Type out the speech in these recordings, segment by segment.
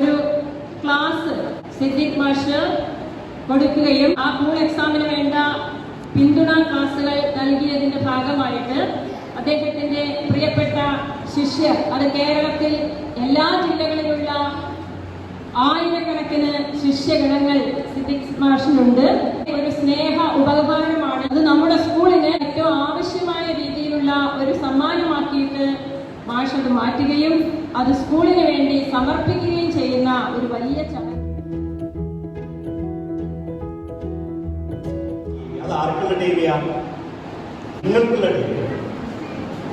ഒരു ക്ലാസ് സിദ്ദിഖ് മാഷ് കൊടുക്കുകയും ആ മൂൺ എക്സാമിന് വേണ്ട പിന്തുണ ക്ലാസ്സുകൾ നൽകിയതിന്റെ ഭാഗമായിട്ട് അദ്ദേഹത്തിന്റെ പ്രിയപ്പെട്ട ശിഷ്യർ അത് കേരളത്തിൽ എല്ലാ ജില്ലകളിലുള്ള ആയിരക്കണക്കിന് ശിഷ്യഗണങ്ങൾ സിദ്ദിഖ് മാഷിനുണ്ട്. ഒരു സ്നേഹ ഉപകാരമാണ് അത് നമ്മുടെ സ്കൂളിന് ഏറ്റവും ആവശ്യമായ രീതിയിലുള്ള ഒരു സമ്മാനമാക്കിയിട്ട് മാഷ് അത് മാറ്റുകയും അത് സ്കൂളിന് വേണ്ടി സമർപ്പിക്കുകയും ചെയ്യുന്ന ഒരു വലിയ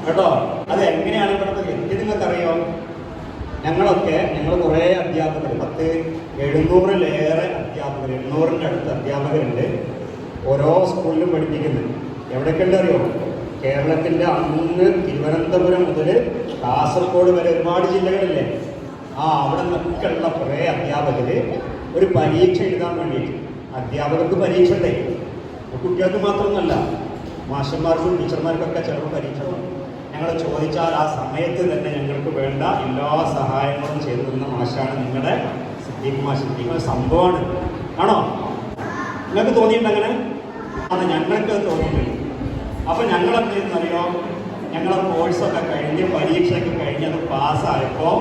കേട്ടോ? അത് എങ്ങനെയാണ് ഇവിടുത്തെ എനിക്ക് നിങ്ങൾക്കറിയോ? ഞങ്ങളൊക്കെ ഞങ്ങൾ കുറേ അധ്യാപകർ പത്ത് എഴുന്നൂറിലേറെ അധ്യാപകർ എണ്ണൂറിന്റെ അടുത്ത് അധ്യാപകരുണ്ട്. ഓരോ സ്കൂളിലും പഠിപ്പിക്കുന്നുണ്ട്. എവിടെയൊക്കെ ഉണ്ട് അറിയോ? കേരളത്തിന്റെ അന്ന് തിരുവനന്തപുരം മുതൽ കാസർഗോഡ് വരെ ഒരുപാട് ജില്ലകളില്ലേ? ആ അവിടെ നിന്നൊക്കെ ഉള്ള കുറേ അധ്യാപകർ ഒരു പരീക്ഷ എഴുതാൻ വേണ്ടിയിട്ട്. അധ്യാപകർക്ക് പരീക്ഷ ഉണ്ടേ? കുട്ടികൾക്ക് മാത്രമൊന്നുമല്ല മാഷന്മാർക്കും ടീച്ചർമാർക്കൊക്കെ ചിലപ്പോൾ പരീക്ഷ ഞങ്ങൾ ചോദിച്ചാൽ ആ സമയത്ത് തന്നെ ഞങ്ങൾക്ക് വേണ്ട എല്ലാ സഹായങ്ങളും ചെയ്തു തന്ന മാഷാണ് നിങ്ങളുടെ സിദ്ദീഖ് മാഷ്. സിദ്ദീഖ് സംഭവമാണ്. ആണോ? നിങ്ങൾക്ക് തോന്നിയിട്ടുണ്ട് അങ്ങനെ അത് ഞങ്ങൾക്ക് തോന്നിയിട്ടുണ്ട് അപ്പോൾ ഞങ്ങൾ എന്ത് ഞങ്ങളെ കോഴ്സൊക്കെ കഴിഞ്ഞ് പരീക്ഷയൊക്കെ കഴിഞ്ഞത് പാസ്സായപ്പോൾ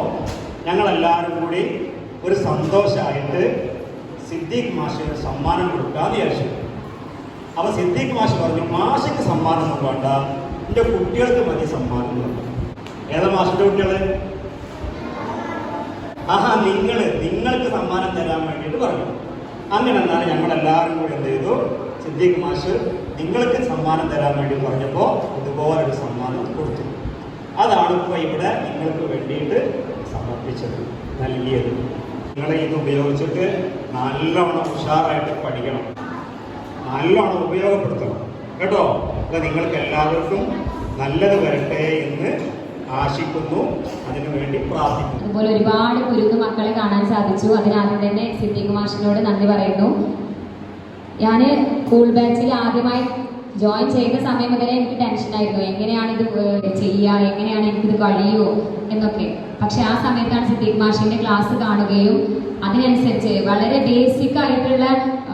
ഞങ്ങളെല്ലാവരും കൂടി ഒരു സന്തോഷമായിട്ട് സിദ്ദീഖ് മാഷിന് സമ്മാനം കൊടുക്കാന്ന് വിചാരിച്ചു. അപ്പൊ സിദ്ദീഖ് മാഷ് പറഞ്ഞു മാഷിക്ക് സമ്മാനം ഒന്നും വേണ്ട. എന്റെ കുട്ടികൾക്ക് മതി സമ്മാനം ഏതാ മാഷിന്റെ കുട്ടികൾ? ആഹാ നിങ്ങൾ നിങ്ങൾക്ക് സമ്മാനം തരാൻ വേണ്ടിയിട്ട് പറഞ്ഞു. അങ്ങനെ എന്നാണ് ഞങ്ങൾ എല്ലാവരും കൂടി എന്ത് ചെയ്തു? സിദ്ദീഖ് മാഷ് നിങ്ങൾക്ക് സമ്മാനം തരാൻ വേണ്ടി പറഞ്ഞപ്പോൾ ഇതുപോലൊരു സമ്മാനം കൊടുത്തു. അതാണ് ഇപ്പോൾ ഇവിടെ നിങ്ങൾക്ക് വേണ്ടിയിട്ട് സമർപ്പിച്ചത് നൽകിയത്. നിങ്ങൾ ഇത് ഉപയോഗിച്ചിട്ട് നല്ലവണ്ണം ഉഷാറായിട്ട് പഠിക്കണം. നല്ലോണം ഉപയോഗപ്പെടുത്തണം. കേട്ടോ? അപ്പം നിങ്ങൾക്ക് എല്ലാവർക്കും നല്ലത് വരട്ടെ എന്ന് ആശിക്കുന്നു അതിനു വേണ്ടി പ്രാർത്ഥിക്കുന്നു. അതുപോലെ ഒരുപാട് കുരുന്ന് മക്കളെ കാണാൻ സാധിച്ചു. അതിനാദ്യം തന്നെ സിദ്ദീഖ് മാഷിനോട് നന്ദി പറയുന്നു. ഞാൻ സ്കൂൾ ബാച്ചിൽ ആദ്യമായി ജോയിൻ ചെയ്യുന്ന സമയം മുതലേ എനിക്ക് ടെൻഷനായിരുന്നു എങ്ങനെയാണ് ഇത് ചെയ്യുക എങ്ങനെയാണ് എനിക്കിത് കഴിയുമോ എന്നൊക്കെ. പക്ഷെ ആ സമയത്താണ് സിദ്ദീഖ് മാഷിന്റെ ക്ലാസ് കാണുകയും അതിനനുസരിച്ച് വളരെ ബേസിക് ആയിട്ടുള്ള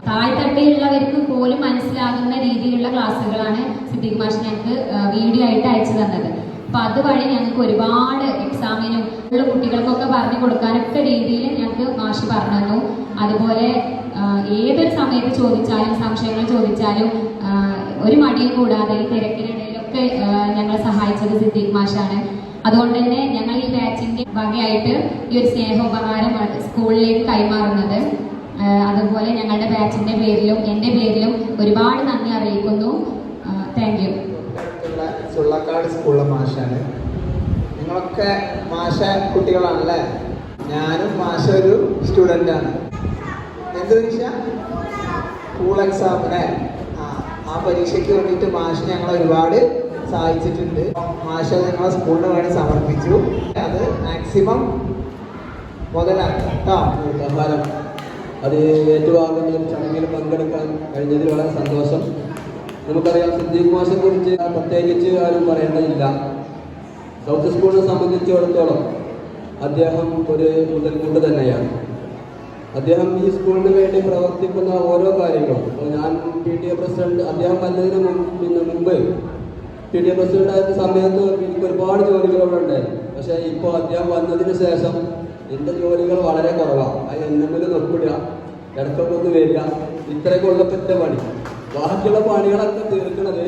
താഴ്ത്തട്ടിലുള്ളവർക്ക് പോലും മനസ്സിലാകുന്ന രീതിയിലുള്ള ക്ലാസ്സുകളാണ് സിദ്ദീഖ് മാഷ് ഞങ്ങൾക്ക് വീഡിയോ ആയിട്ട് അയച്ചു തന്നത്. അപ്പൊ അതുവഴി ഞങ്ങൾക്ക് ഒരുപാട് എക്സാമിനും ഉള്ള കുട്ടികൾക്കൊക്കെ പറഞ്ഞു കൊടുക്കാനൊക്കെ രീതിയിൽ ഞങ്ങൾക്ക് മാഷി പറഞ്ഞു തന്നു. അതുപോലെ ഏതൊരു സമയത്ത് ചോദിച്ചാലും സംശയങ്ങൾ ചോദിച്ചാലും ഒരു മടിയും കൂടാതെ ഈ തിരക്കിനിടയിലൊക്കെ ഞങ്ങളെ സഹായിച്ചത് സിദ്ദീഖ് മാഷാണ്. അതുകൊണ്ട് തന്നെ ഞങ്ങൾ ഈ ബാച്ചിന്റെ വകയായിട്ട് ഈ ഒരു സ്നേഹോപകാരമാണ് സ്കൂളിലേക്ക് കൈമാറുന്നത്. അതുപോലെ ഞങ്ങളുടെ ബാച്ചിന്റെ പേരിലും എന്റെ പേരിലും ഒരുപാട് നന്ദി അറിയിക്കുന്നു. താങ്ക് യു ചുള്ളക്കാട് സ്കൂളിലെ മാഷാണ്. നിങ്ങളൊക്കെ മാഷ കുട്ടികളാണല്ലേ? ഞാനും മാഷ ഒരു സ്റ്റുഡന്റ് ആണ്. എന്ത് പരീക്ഷ? സ്കൂൾ എക്സാമിനെ ആ പരീക്ഷയ്ക്ക് വേണ്ടിയിട്ട് മാഷ ഞങ്ങൾ ഒരുപാട് സഹായിച്ചിട്ടുണ്ട്. മാഷ ഞങ്ങളെ സ്കൂളിന് വേണ്ടി സമർപ്പിച്ചു. അത് മാക്സിമം മുതലാക്കാം കേട്ടോ. അത് ഏറ്റുവാങ്ങുന്നതിൽ ചടങ്ങിൽ പങ്കെടുക്കാൻ കഴിഞ്ഞതിൽ വളരെ സന്തോഷം. നമുക്കറിയാം സിദ്ദീഖ് മാഷെ കുറിച്ച് പ്രത്യേകിച്ച് ആരും പറയേണ്ടതില്ല. സൗത്ത് സ്കൂളിനെ സംബന്ധിച്ചിടത്തോളം അദ്ദേഹം ഒരു മുതൽക്കൂട്ട് തന്നെയാണ്. അദ്ദേഹം ഈ സ്കൂളിന് വേണ്ടി പ്രവർത്തിക്കുന്ന ഓരോ കാര്യങ്ങളും. ഞാൻ പി ടി എ പ്രസിഡന്റ് അദ്ദേഹം വന്നതിന് മുമ്പ് മുമ്പ് പി ടി എ പ്രസിഡന്റ് ആയിരുന്ന സമയത്ത് എനിക്ക് ഒരുപാട് ഉണ്ടായിരുന്നു. പക്ഷേ ഇപ്പോൾ അദ്ദേഹം വന്നതിന് ശേഷം എന്റെ ജോലികൾ വളരെ കുറവാണ്. അത് എന്തെങ്കിലും നോക്കില്ല ഇടയ്ക്കൊക്കെ വരിക ഇത്രയൊക്കെ ഉള്ളപ്പോൾ പണി. ബാക്കിയുള്ള പണികളൊക്കെ തീർക്കുന്നത്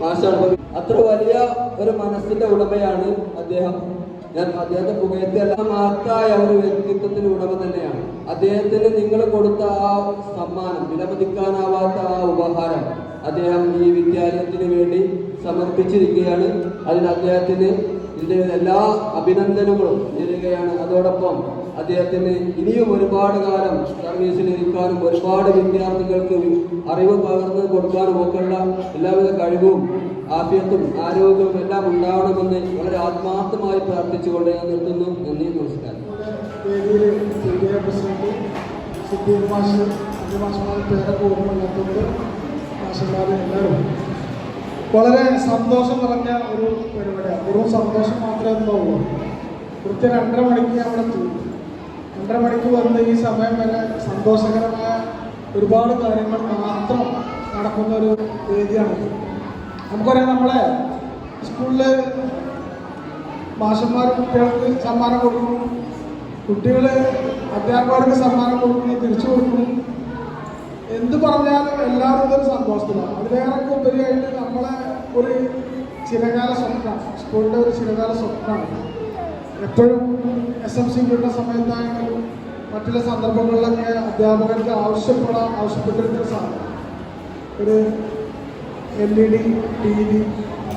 മാഷാണ്. അത്ര വലിയ ഒരു മനസ്സിന്റെ ഉടമയാണ് അദ്ദേഹം. ഞാൻ അദ്ദേഹത്തെ പുകയത്തിയല്ല മഹത്തായ ഒരു വ്യക്തിത്വത്തിന് ഉടമ തന്നെയാണ്. അദ്ദേഹത്തിന് നിങ്ങൾ കൊടുത്ത ആ സമ്മാനം വിലമതിക്കാനാവാത്ത ആ ഉപഹാരം അദ്ദേഹം ഈ വിദ്യാലയത്തിന് വേണ്ടി സമർപ്പിച്ചിരിക്കുകയാണ്. അതിന് അദ്ദേഹത്തിന് ഇതിന്റെ എല്ലാ അഭിനന്ദനങ്ങളും നേരുകയാണ്. അതോടൊപ്പം അദ്ദേഹത്തിന് ഇനിയും ഒരുപാട് കാലം സർവീസിൽ ഇരിക്കാനും ഒരുപാട് വിദ്യാർത്ഥികൾക്ക് അറിവ് പകർന്ന് കൊടുക്കാനും ഒക്കെയുള്ള എല്ലാവിധ കഴിവും ആഭ്യത്തും ആരോഗ്യവും എല്ലാം ഉണ്ടാവണമെന്ന് വളരെ ആത്മാർത്ഥമായി പ്രാർത്ഥിച്ചുകൊണ്ട് ഞാൻ നിർത്തുന്നു. നന്ദി നമസ്കാരം. എല്ലാവരും വളരെ സന്തോഷം നിറഞ്ഞ ഒരു പരിപാടിയാണ് വെറും സന്തോഷം മാത്രമേ ഉണ്ടാവുള്ളൂ. കൃത്യം രണ്ടര മണിക്ക് അവിടെ തൂക്കും രണ്ടര മണിക്ക് വന്ന് ഈ സമയം വരെ സന്തോഷകരമായ ഒരുപാട് കാര്യങ്ങൾ മാത്രം നടക്കുന്ന ഒരു വേദിയാണ്. നമുക്കറിയാം നമ്മളെ സ്കൂളിൽ മാഷന്മാർ കുട്ടികൾക്ക് സമ്മാനം കൊടുക്കുന്നു. കുട്ടികൾ അധ്യാപകർക്ക് സമ്മാനം കൊടുക്കുന്നു തിരിച്ചു കൊടുക്കുന്നു. എന്ത് പറഞ്ഞാലും എല്ലാവരും ഒരു സന്തോഷത്തിലാണ്. അതിലേറെ ഉപരിയായിട്ട് നമ്മളെ ഒരു ചിരകാല സ്വപ്നമാണ് സ്കൂളിന്റെ ഒരു ചിരകാല സ്വപ്നമാണ് എപ്പോഴും എസ് എം സി വിടുന്ന സമയത്താണെങ്കിലും മറ്റുള്ള സന്ദർഭങ്ങളിലൊക്കെ അധ്യാപകർക്ക് ആവശ്യപ്പെടാൻ ആവശ്യപ്പെട്ടിരുന്ന സാധനം. ഒരു L E D T V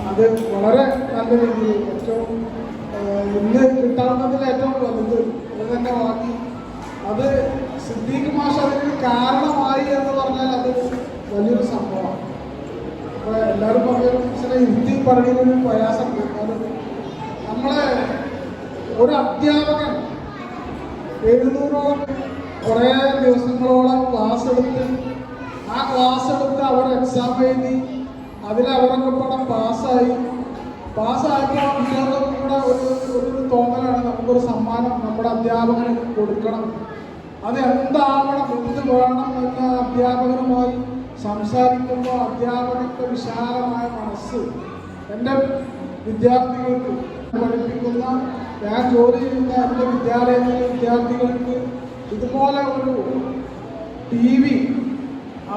അത് വളരെ നല്ല രീതിയിൽ ഏറ്റവും ഇന്ന് കിട്ടാവുന്നതിൽ ഏറ്റവും വലുത് അത് തന്നെ വാങ്ങി അത് സിദ്ദീഖ് മാഷ് അതിന് കാരണമായി എന്ന് പറഞ്ഞാൽ അത് വലിയൊരു സംഭവമാണ് അപ്പോൾ എല്ലാവരും പറഞ്ഞു ചില പ്രയാസമുണ്ട് കാരണം നമ്മളെ ഒരു അധ്യാപകൻ എഴുന്നൂറോളം കുറേ ദിവസങ്ങളോളം ക്ലാസ് എടുത്ത് ആ ക്ലാസ് എടുത്ത് അവർ എക്സാം എഴുതി അതിൽ അവരൊക്കെ പടം പാസ്സായി പാസ്സാക്കിയ കുട്ടികൾക്കും കൂടെ ഒരു ഒരു തോന്നലാണ് നമുക്കൊരു സമ്മാനം നമ്മുടെ അധ്യാപകന് കൊടുക്കണം. അത് എന്താവണം എന്ത് വേണം എന്ന അധ്യാപകനുമായി സംസാരിക്കുമ്പോൾ അധ്യാപകന്റെ വിശാലമായ മനസ്സ് എന്റെ വിദ്യാർത്ഥികൾക്ക് പഠിപ്പിക്കുന്ന ഞാൻ ജോലി ചെയ്യുന്ന എന്റെ വിദ്യാലയത്തിലെ വിദ്യാർത്ഥികൾക്ക് ഇതുപോലെ ഒരു ടി വി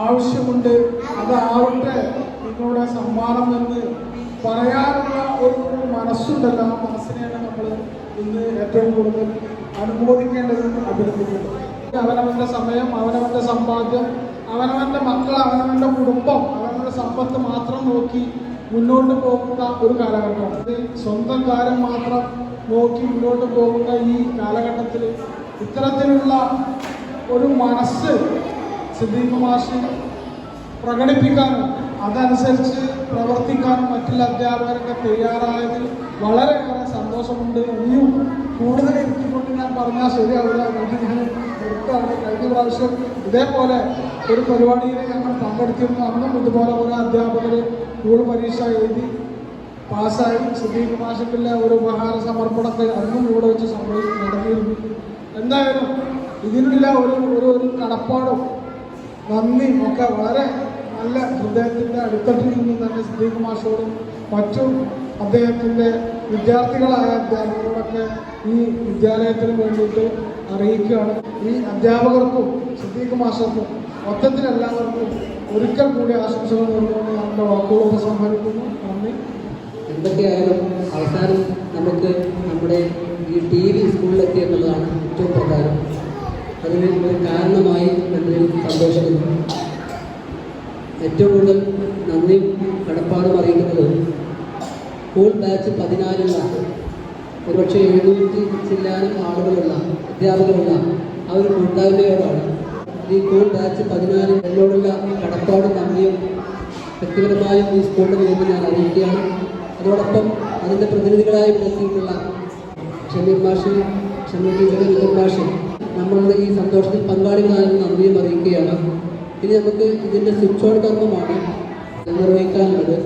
ആവശ്യമുണ്ട്. അതാവട്ടെ നിങ്ങളുടെ സമ്മാനം എന്ന് പറയാനുള്ള ഒരു മനസ്സുണ്ടല്ലോ. ആ മനസ്സിനെയാണ് നമ്മൾ ഇന്ന് ഏറ്റവും കൂടുതൽ അനുമോദിക്കേണ്ടതെന്ന് അഭിനന്ദിക്കുന്നത് അവനവന്റെ സമയം അവനവന്റെ സമ്പാദ്യം അവനവന്റെ മക്കൾ അവനവന്റെ കുടുംബം അവനവന്റെ സമ്പത്ത് മാത്രം നോക്കി മുന്നോട്ട് പോകുന്ന ഒരു കാലഘട്ടമാണ് സ്വന്തം കാലം മാത്രം നോക്കി മുന്നോട്ട് പോകുന്ന ഈ കാലഘട്ടത്തിൽ ഇത്തരത്തിലുള്ള ഒരു മനസ്സ് സിദ്ദീഖ് മാഷി പ്രകടിപ്പിക്കാനും അതനുസരിച്ച് പ്രവർത്തിക്കാനും മറ്റുള്ള അധ്യാപകരൊക്കെ തയ്യാറായതിൽ വളരെയേറെ സന്തോഷമുണ്ട്. ഇനിയും കൂടുതൽ എത്തിക്കൊണ്ട് ഞാൻ പറഞ്ഞാൽ ശരിയാവില്ല. എടുത്താണ് കഴിഞ്ഞ പ്രാവശ്യം ഇതേപോലെ ഒരു പരിപാടിയിൽ ഞങ്ങൾ പങ്കെടുത്തിരുന്നു. അന്നും ഇതുപോലെ ഓരോ അധ്യാപകർ സ്കൂൾ പരീക്ഷ എഴുതി പാസ്സായി സുധീപ് മാഷപ്പിള്ള ഒരു ഉപഹാര സമർപ്പണത്തെ അന്നും ഇവിടെ വെച്ച് സംഭവിച്ചു നടത്തിയിരുന്നു എന്തായാലും ഇതിനുള്ള ഒരു ഒരു ഒരു കടപ്പാടും നന്ദി ഒക്കെ വളരെ നല്ല ഹൃദയത്തിന്റെ അടിത്തട്ടിൽ നിന്നും തന്നെ സുധീപ് മാഷോടും മറ്റും അദ്ദേഹത്തിന്റെ വിദ്യാർത്ഥികളായ അധ്യാപകരോടൊക്കെ ഈ വിദ്യാലയത്തിന് വേണ്ടിയിട്ട് അറിയിക്കുകയാണ്. ഈ അധ്യാപകർക്കും സുധീപ് മാഷർക്കും മൊത്തത്തിൽ എല്ലാവർക്കും ഒരിക്കൽ കൂടി ആശംസകൾ നേർന്നുകൊണ്ട് നമ്മുടെ വാക്കുകൾ ഉപസംഹരിക്കുന്നു. നന്ദി. എന്തൊക്കെയായാലും അവസാനം നമുക്ക് നമ്മുടെ ഈ ടി വി സ്കൂളിലെത്തി എന്നുള്ളതാണ് ഏറ്റവും പ്രധാനം. അതിന് ഒരു കാരണമായി എന്നതിൽ സന്തോഷിക്കുന്നു ഏറ്റവും കൂടുതൽ നന്ദി കടപ്പാടും അറിയിക്കുന്നത് സ്കൂൾ ബാച്ച് പതിനാലുള്ള ഒരുപക്ഷെ എഴുന്നൂറ്റി ചില്ലാനും ആളുകളുള്ള അധ്യാപകരുള്ള ആ ഒരു കൂട്ടായ്മയോടാണ്. ഈ സ്കൂൾ ബാച്ച് പതിനാല് എന്നോടുള്ള കടപ്പാട് നന്ദിയും വ്യക്തിപരമായും ഈ സ്കൂളിന്റെ പേരിൽ ഞാൻ അറിയിക്കുകയാണ്. അതോടൊപ്പം അതിന്റെ പ്രതിനിധികളായി എത്തിയിട്ടുള്ള ഷമീർ മാഷി ഷമീർ ടീച്ചർ വിജയൻ നമ്മളുടെ ഈ സന്തോഷത്തിൽ പങ്കാളികളായെന്ന് നന്ദിയും അറിയിക്കുകയാണ്. ഇനി നമുക്ക് ഇതിന്റെ സ്വിച്ച് ഓൺ കർമ്മമാണ് നിർവഹിക്കാനുള്ളത്.